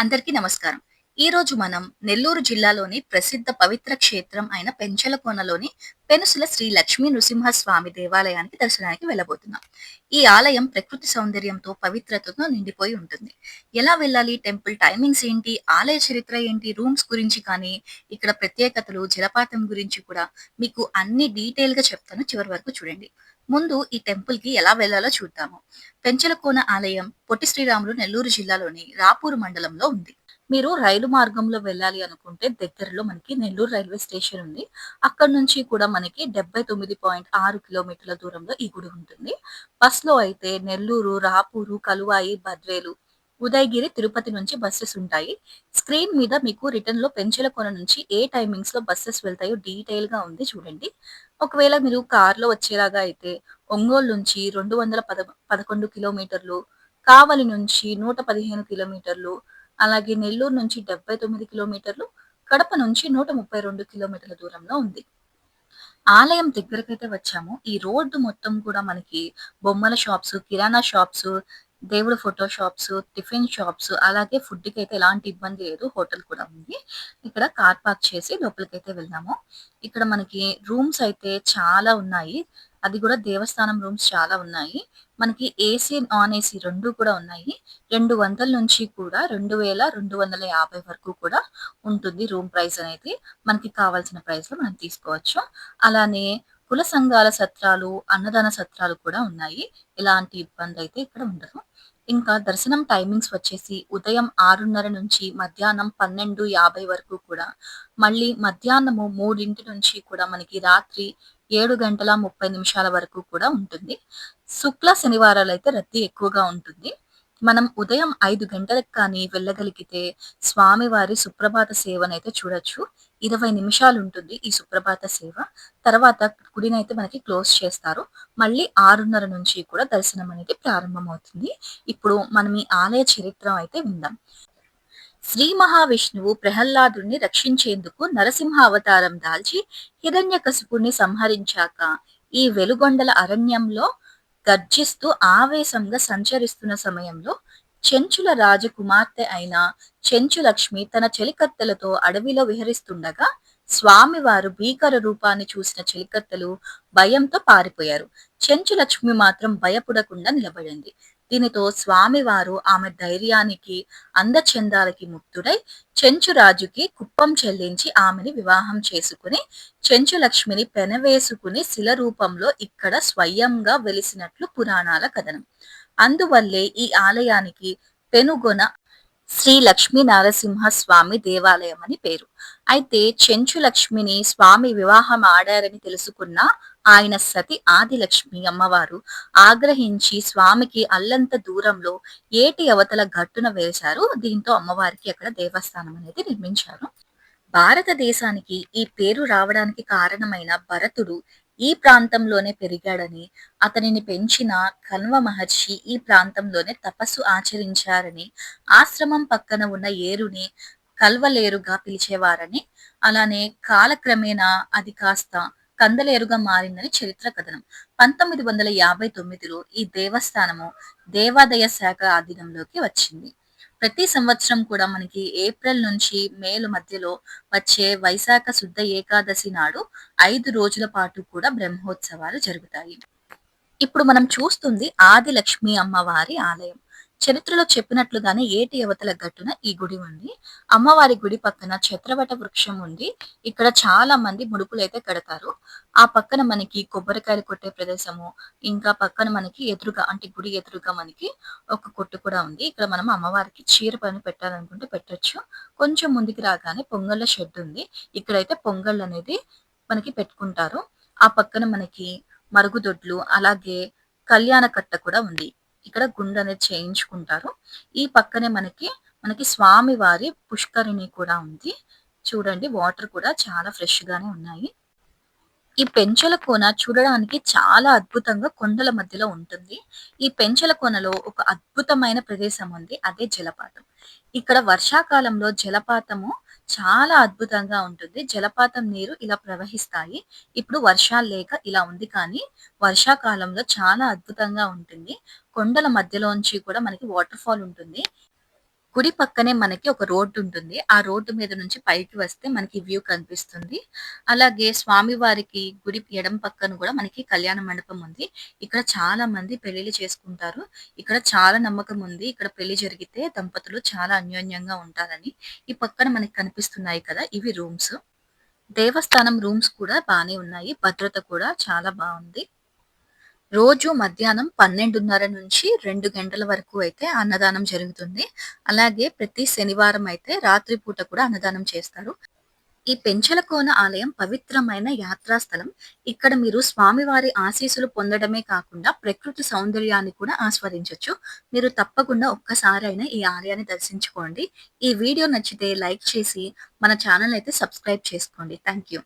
అందరికీ నమస్కారం. ఈరోజు మనం నెల్లూరు జిల్లాలోని ప్రసిద్ధ పవిత్ర క్షేత్రం అయిన పెంచలకోనలోని పెనుసుల శ్రీ లక్ష్మీ నృసింహస్వామి దేవాలయానికి దర్శనానికి వెళ్ళబోతున్నాం. ఈ ఆలయం ప్రకృతి సౌందర్యంతో, పవిత్రతతో నిండిపోయి ఉంటుంది. ఎలా వెళ్ళాలి? టెంపుల్ టైమింగ్స్ ఏంటి? ఆలయ చరిత్ర ఏంటి? రూమ్స్ గురించి కానీ, ఇక్కడ ప్రత్యేకతలు, జలపాతం గురించి కూడా మీకు అన్ని డీటెయిల్గా చెప్తాను. చివరి వరకు చూడండి. ముందు ఈ టెంపుల్కి ఎలా వెళ్ళాలో చూద్దాము. పెంచలకోన ఆలయం పొట్టి శ్రీరాములు నెల్లూరు జిల్లాలోని రాపూరు మండలంలో ఉంది. మీరు రైలు మార్గంలో వెళ్ళాలి అనుకుంటే దగ్గరలో మనకి నెల్లూరు రైల్వే స్టేషన్ ఉంది. అక్కడి నుంచి కూడా మనకి 79.6 కిలోమీటర్ల దూరంలో ఈ గుడి ఉంటుంది. బస్‌లో అయితే నెల్లూరు, రాపూరు, కలువాయి, బద్వేలు, ఉదయగిరి, తిరుపతి నుంచి బస్సెస్ ఉంటాయి. స్క్రీన్ మీద మీకు రిటర్న్లో పెంచల కొన నుంచి ఏ టైమింగ్స్లో బస్సెస్ వెళ్తాయో డీటెయిల్‌గా ఉంది చూడండి. ఒకవేళ మీరు కార్‌లో వచ్చేలాగా అయితే ఒంగోలు నుంచి 210 11 కిలోమీటర్లు, కావలి నుంచి 115 కిలోమీటర్లు, అలాగే నెల్లూరు నుంచి 79 కిలోమీటర్లు, కడప నుంచి 132 కిలోమీటర్ల దూరంలో ఉంది. ఆలయం దగ్గరకైతే వచ్చాము. ఈ రోడ్డు మొత్తం కూడా మనకి బొమ్మల షాప్స్, కిరాణా షాప్స్, దేవుడు ఫోటో షాప్స్, టిఫిన్ షాప్స్ అలాగే ఫుడ్‌కైతే ఎలాంటి ఇబ్బంది లేదు. హోటల్ కూడా ఉంది. ఇక్కడ కార్ పార్క్ చేసి లోపలికైతే వెళ్ళాము ఇక్కడ మనకి రూమ్స్ అయితే చాలా ఉన్నాయి. అది కూడా దేవస్థానం రూమ్స్ చాలా ఉన్నాయి. మనకి ఏసీ, నాన్ ఏసీ రెండు కూడా ఉన్నాయి. 200 నుంచి కూడా 2250 వరకు కూడా ఉంటుంది రూమ్ ప్రైస్ అనేది. మనకి కావాల్సిన ప్రైస్‌లో మనం తీసుకోవచ్చు. అలానే కుల సంఘాల సత్రాలు, అన్నదాన సత్రాలు కూడా ఉన్నాయి. ఎలాంటి ఇబ్బంది అయితే ఇక్కడ ఉండదు. ఇంకా దర్శనం టైమింగ్స్ వచ్చేసి ఉదయం 6:30 నుంచి మధ్యాహ్నం 12:50 వరకు కూడా, మళ్ళీ మధ్యాహ్నము మూడింటి నుంచి కూడా మనకి రాత్రి ఏడు గంటల 30 నిమిషాల వరకు కూడా ఉంటుంది. శుక్ల, శనివారాలు అయితే రద్దీ ఎక్కువగా ఉంటుంది. మనం ఉదయం ఐదు గంటలకు కానీ వెళ్ళగలిగితే స్వామివారి సుప్రభాత సేవనైతే చూడొచ్చు. 20 నిమిషాలు ఉంటుంది ఈ సుప్రభాత సేవ. తర్వాత గుడినైతే మనకి క్లోజ్ చేస్తారు. మళ్ళీ 6:30 నుంచి కూడా దర్శనం అనేది ప్రారంభమవుతుంది. ఇప్పుడు మనం ఈ ఆలయ చరిత్ర అయితే విందాం. శ్రీ మహావిష్ణువు ప్రహ్లాదుడిని రక్షించేందుకు నరసింహ అవతారం దాల్చి హిరణ్యకశిపుడిని సంహరించాక ఈ వెలుగొండల అరణ్యంలో గర్జిస్తూ ఆవేశంగా సంచరిస్తున్న సమయంలో చెంచుల రాజకుమార్తె అయిన చెంచులక్ష్మి తన చెలికత్తెలతో అడవిలో విహరిస్తుండగా స్వామివారు భీకర రూపాన్ని చూసిన చెలికత్తెలు భయంతో పారిపోయారు. చెంచులక్ష్మి మాత్రం భయపడకుండా నిలబడింది. దీనితో స్వామివారు ఆమె ధైర్యానికి, అందచందాలకి ముక్తుడై చెంచురాజుకి కుప్పం చెల్లించి ఆమెని వివాహం చేసుకుని చెంచులక్ష్మిని పెనవేసుకుని శిల రూపంలో ఇక్కడ స్వయంగా వెలిసినట్లు పురాణాల కథనం. అందువల్లే ఈ ఆలయానికి పెనుగొన శ్రీ లక్ష్మీ నరసింహ స్వామి దేవాలయం అని పేరు. అయితే చెంచులక్ష్మిని స్వామి వివాహం ఆడారని తెలుసుకున్న ఆయన సతి ఆదిలక్ష్మి అమ్మవారు ఆగ్రహించి స్వామికి అల్లంత దూరంలో ఏటి అవతల గట్టున వేశారు. దీంతో అమ్మవారికి అక్కడ దేవస్థానం అనేది నిర్మించారు. భారతదేశానికి ఈ పేరు రావడానికి కారణమైన భరతుడు ఈ ప్రాంతంలోనే పెరిగాడని, అతనిని పెంచిన కన్వ మహర్షి ఈ ప్రాంతంలోనే తపస్సు ఆచరించారని, ఆశ్రమం పక్కన ఉన్న ఏరుని కల్వలేరుగా పిలిచేవారని, అలానే కాలక్రమేణా అది కాస్త కందలేరుగా మారిందని చరిత్ర కథనం. 1959లో ఈ దేవస్థానము దేవాదయ శాఖ ఆధీనంలోకి వచ్చింది. ప్రతి సంవత్సరం కూడా మనకి ఏప్రిల్ నుంచి మేలు మధ్యలో వచ్చే వైశాఖ శుద్ధ ఏకాదశి నాడు ఐదు రోజుల పాటు కూడా బ్రహ్మోత్సవాలు జరుగుతాయి. ఇప్పుడు మనం చూస్తుంది ఆదిలక్ష్మి అమ్మవారి ఆలయం. చరిత్రలో చెప్పినట్లుగానే ఏటి యువతల గట్టున ఈ గుడి ఉంది. అమ్మవారి గుడి పక్కన ఛత్రవట వృక్షం ఉంది. ఇక్కడ చాలా మంది ముడుపులు అయితే కడతారు. ఆ పక్కన మనకి కొబ్బరికాయలు కొట్టే ప్రదేశము, ఇంకా పక్కన మనకి ఎదురుగా అంటే గుడి ఎదురుగా మనకి ఒక కొట్టు కూడా ఉంది. ఇక్కడ మనం అమ్మవారికి చీర పని పెట్టాలనుకుంటే పెట్టొచ్చు. కొంచెం ముందుకు రాగానే పొంగళ్ళ షెడ్ ఉంది. ఇక్కడైతే పొంగళ్ళు అనేది మనకి పెట్టుకుంటారు. ఆ పక్కన మనకి మరుగుదొడ్లు, అలాగే కళ్యాణ కట్ట కూడా ఉంది. ఇక్కడ గుండు అనేది చేయించుకుంటారు. ఈ పక్కనే మనకి, మనకి స్వామివారి పుష్కరిణి కూడా ఉంది. చూడండి వాటర్ కూడా చాలా ఫ్రెష్ గానే ఉన్నాయి. ఈ పెంచల కోన చూడడానికి చాలా అద్భుతంగా కొండల మధ్యలో ఉంటుంది. ఈ పెంచల కోనలో ఒక అద్భుతమైన ప్రదేశం ఉంది. అదే జలపాతం. ఇక్కడ వర్షాకాలంలో జలపాతము చాలా అద్భుతంగా ఉంటుంది. జలపాతం నీరు ఇలా ప్రవహిస్తాయి. ఇప్పుడు వర్షాలు లేక ఇలా ఉంది కానీ, వర్షాకాలంలో చాలా అద్భుతంగా ఉంటుంది. కొండల మధ్యలోంచి కూడా మనకి వాటర్ ఫాల్ ఉంటుంది. గుడి పక్కనే మనకి ఒక రోడ్డు ఉంటుంది. ఆ రోడ్డు మీద నుంచి పైకి వస్తే మనకి వ్యూ కనిపిస్తుంది. అలాగే స్వామివారికి గుడి ఎడమ పక్కన కూడా మనకి కళ్యాణ మండపం ఉంది. ఇక్కడ చాలా మంది పెళ్ళిళ్ళు చేసుకుంటారు. ఇక్కడ చాలా నమ్మకం ఉంది. ఇక్కడ పెళ్ళి జరిగితే దంపతులు చాలా అన్యోన్యంగా ఉంటారని. ఈ పక్కన మనకి కనిపిస్తున్నాయి కదా! ఇవి రూమ్స్. దేవస్థానం రూమ్స్ కూడా బానే ఉన్నాయి. భద్రత కూడా చాలా బాగుంది రోజు మధ్యాహ్నం 12:30 నుంచి రెండు గంటల వరకు అయితే అన్నదానం జరుగుతుంది. అలాగే ప్రతి శనివారం అయితే రాత్రి పూట కూడా అన్నదానం చేస్తారు. ఈ పెంచలకోన ఆలయం పవిత్రమైన యాత్రా స్థలం. ఇక్కడ మీరు స్వామివారి ఆశీస్సులు పొందడమే కాకుండా ప్రకృతి సౌందర్యాన్ని కూడా ఆస్వాదించవచ్చు మీరు తప్పకుండా ఒక్కసారైనా ఈ ఆలయాన్ని దర్శించుకోండి. ఈ వీడియో నచ్చితే లైక్ చేసి మన ఛానెల్ అయితే సబ్స్క్రైబ్ చేసుకోండి. Thank you.